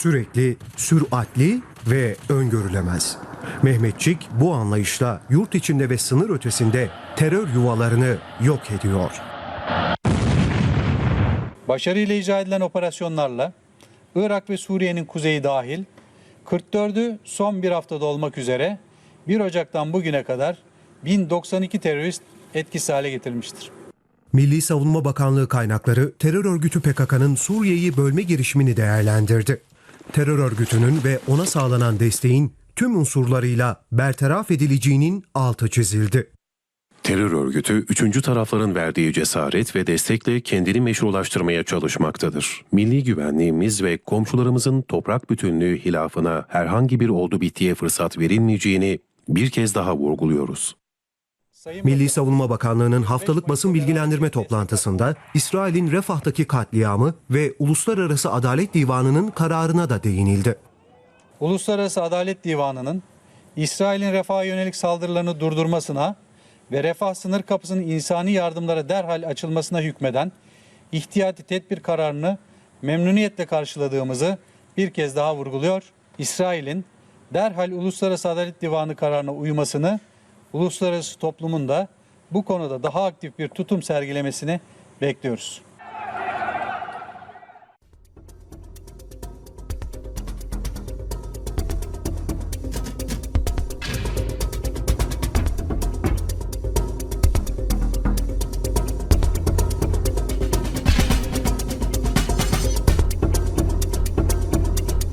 sürekli, süratli ve öngörülemez. Mehmetçik bu anlayışla yurt içinde ve sınır ötesinde terör yuvalarını yok ediyor. Başarıyla icra edilen operasyonlarla Irak ve Suriye'nin kuzeyi dahil 44'ü son bir haftada olmak üzere 1 Ocak'tan bugüne kadar 1092 terörist etkisiz hale getirilmiştir. Milli Savunma Bakanlığı kaynakları terör örgütü PKK'nın Suriye'yi bölme girişimini değerlendirdi. Terör örgütünün ve ona sağlanan desteğin tüm unsurlarıyla bertaraf edileceğinin altı çizildi. Terör örgütü üçüncü tarafların verdiği cesaret ve destekle kendini meşrulaştırmaya çalışmaktadır. Milli güvenliğimiz ve komşularımızın toprak bütünlüğü hilafına herhangi bir oldu bittiye fırsat verilmeyeceğini bir kez daha vurguluyoruz. Milli Savunma Bakanlığı'nın haftalık basın bilgilendirme toplantısında İsrail'in Refah'taki katliamı ve Uluslararası Adalet Divanı'nın kararına da değinildi. Uluslararası Adalet Divanı'nın İsrail'in refaha yönelik saldırılarını durdurmasına ve refah sınır kapısının insani yardımlara derhal açılmasına hükmeden ihtiyati tedbir kararını memnuniyetle karşıladığımızı bir kez daha vurguluyor. İsrail'in derhal Uluslararası Adalet Divanı kararına uymasını, uluslararası toplumun da bu konuda daha aktif bir tutum sergilemesini bekliyoruz.